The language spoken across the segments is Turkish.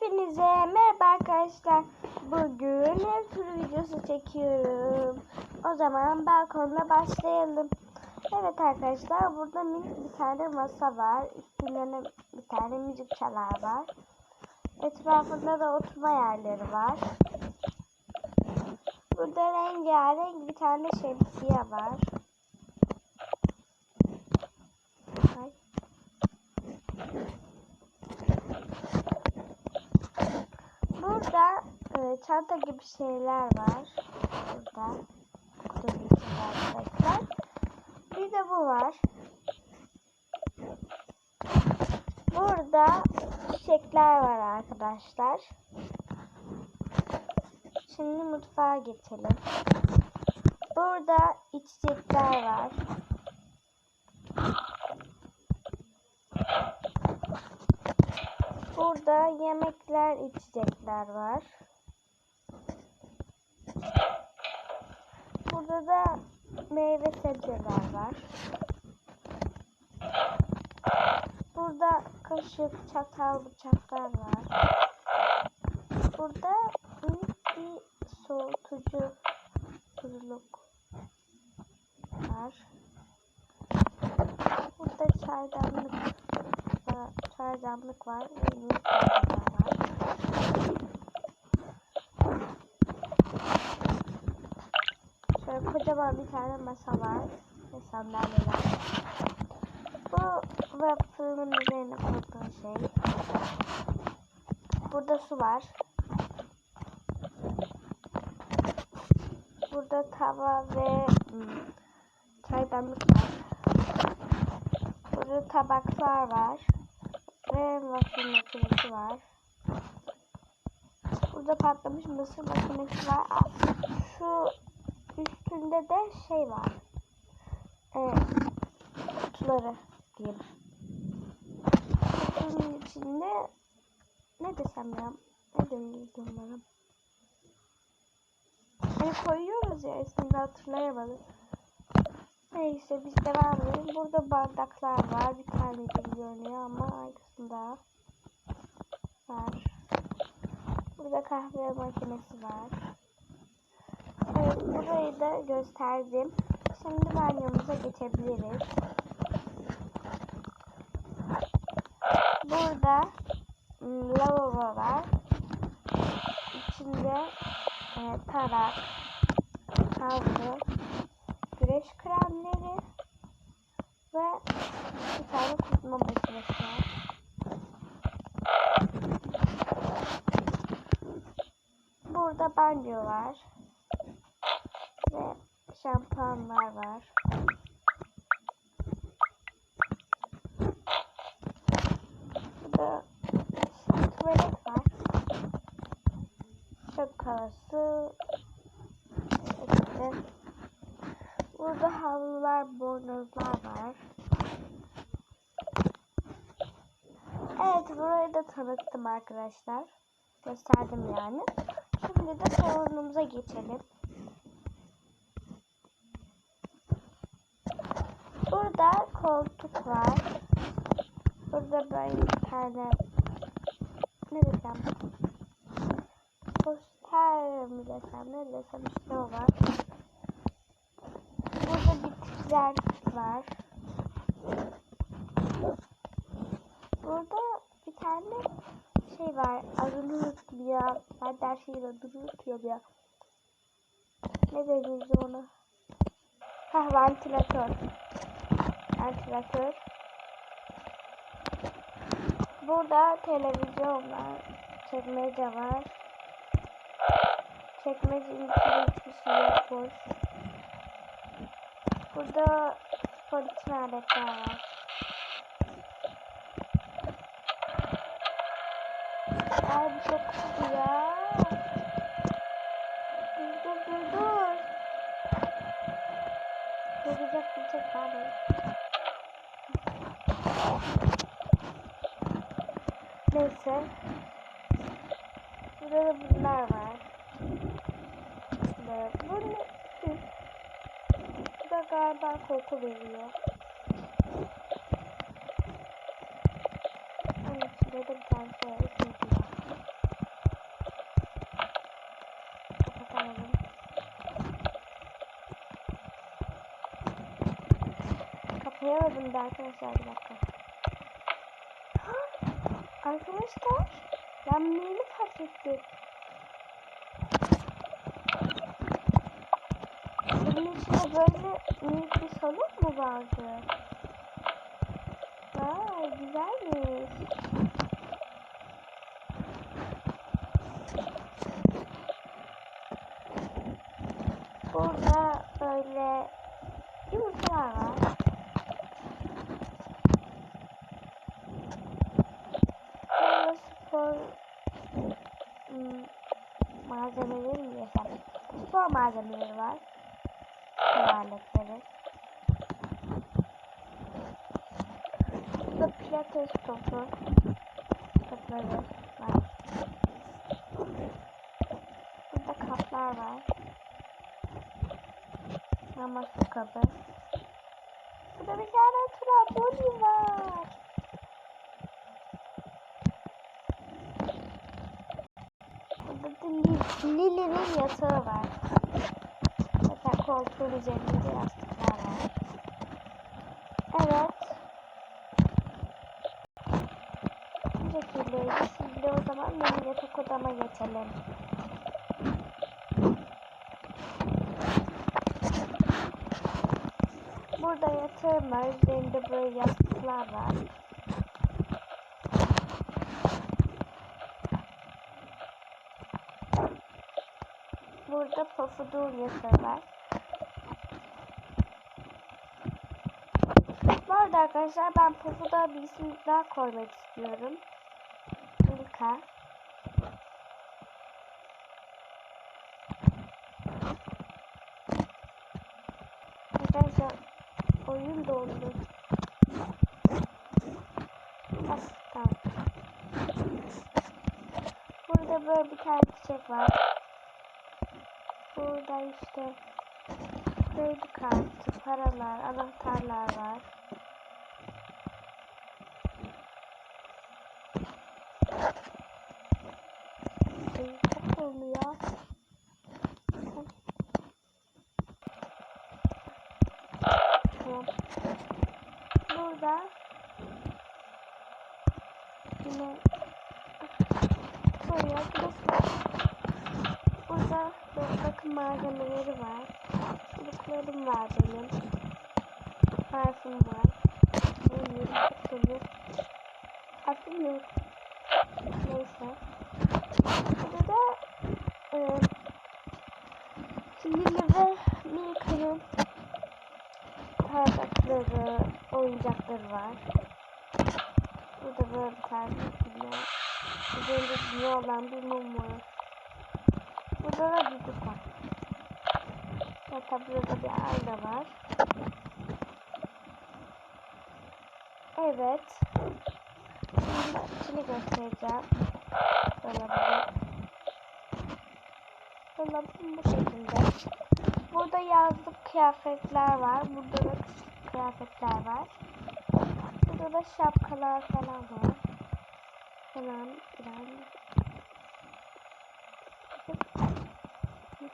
Hepinize merhaba arkadaşlar. Bugün ev turu videosu çekiyorum. O zaman balkonla başlayalım. Evet arkadaşlar burada minik bir tane masa var. Üstünde bir tane müzik çalar var. Etrafında da oturma yerleri var. Burada rengarenk bir tane şemsiye var. Ay. Burada e, çanta gibi şeyler var. Burada. Kutunun arkadaşlar. Bir de bu var. Burada çiçekler var arkadaşlar. Şimdi mutfağa geçelim. Burada içecekler var. Burada yemekler, içecekler var. Burada da meyve sebzeler var. Burada kaşık, çatal, bıçaklar var. Burada minik bir soğutucu kuruluk var. Burada çaydanlık çaydanlık var bardağı var. Şöyle kocaman bir tane masa var ve sandalyeler. Bu waffle'ın üzerine koyduğum şey. Burada su var. Burada tava ve hmm, çaydanlık var. Burada tabaklar var. Ve waffle makinesi var. Burada patlamış mısır makinesi var. Şu üstünde de şey var. Ee, kutuları diyeyim. Kutunun içinde ne desem ya? Ne denir bunlara? Hani koyuyoruz ya ismini hatırlayamadım. Neyse biz devam edelim. Burada bardaklar var. Bir tane gibi görünüyor ama arkasında var. Burada kahve makinesi var. Burayı da gösterdim. Şimdi banyomuza geçebiliriz. Burada ım, lavabo var. İçinde e, tarak, havlu, güneş kremleri ve bir tane kurutma makinesi var. Burada banyo var. Şampuanlar var. Burada tuvalet var. Kovası. İşte. Burada havlular, bornozlar var. Evet burayı da tanıttım arkadaşlar. Gösterdim yani. Şimdi de salonumuza geçelim. Burada koltuk var. Burada böyle bir tane ne desem poster mi desem ne desem işte o var. Burada bitkiler var. Burada bir tane şey var. Adını unuttum ya. Ben de her şeyi adını unutuyorum ya. Ne denir ona? Ha ventilatör. Ventilatör. Burada televizyon var. Çekmece var. Çekmecenin hiçbir şey yok. Burada spor için aletler var. Ay bu çok kötü ya. Dur dur dur dur. Yapacak bir şey var mı? Neyse. Burada da bunlar var. Ve bu ne? Bu da galiba koku veriyor. Onun içinde de bir tane şey var. Kapayamadım da arkadaşlar bir dakika. Arkadaşlar ben yeni fark ettim. Bunun içinde böyle minik bir salon mu vardı? Vay güzelmiş. Burada böyle yumurtalar var. Burada spor ım, malzemeleri mi desem? Spor malzemeleri var. Aletleri. Burada pilates topu. Topları var. Burada kaplar var. Mama su kabı. Burada bir tane trambolin var. Lili'nin yatağı var. Zaten koltuğun üzerinde yastıklar var. Evet. Bu şekildeydi. Şimdi o zaman benim yatak odama geçelim. Burada yatağım var. Üzerinde böyle yastıklar var. Burada pofuduk yatağı var. Bu arada arkadaşlar ben pofuda bir isim daha koymak istiyorum. Milka. Arkadaşlar oyun dondu. Tamam. Burada böyle bir tane çiçek var. Burada işte kredi kartı, paralar, anahtarlar var. Ay, ya. Tamam. Burada yine buraya burası Burada bakım malzemeleri var. Çubuklarım var benim. Parfüm var. Benim dolu. Parfüm yok. Neyse. Burada da e, Lili ve Milka'nın bardakları, oyuncakları var. Burada böyle bir tane dünya. Üzerinde dünya olan bir mum var. Burada da düdük var. Hatta burada bir ayna var. Evet. Şimdi içini göstereceğim. Dolabı. Dolabım bu şekilde. Burada yazlık kıyafetler var. Burada da kıyafetler var. Burada da şapkalar falan var. Falan filan.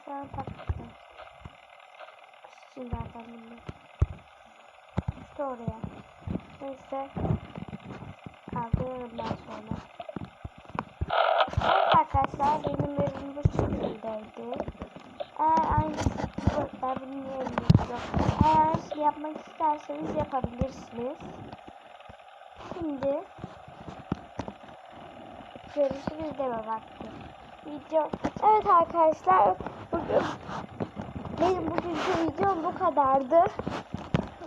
Mesela taktık. Şimdi zaten bunu. İşte oraya. Neyse. Kaldırırım ben sonra. Evet arkadaşlar benim evim bu şekildeydi. Eğer aynısı ben bunu niye Eğer aynısını yapmak isterseniz yapabilirsiniz. Şimdi görüşürüz deme vakti. Video. Evet arkadaşlar benim bugünkü videom bu kadardı.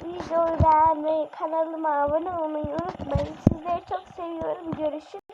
Videoyu beğenmeyi, kanalıma abone olmayı unutmayın. Sizleri çok seviyorum. Görüşürüz.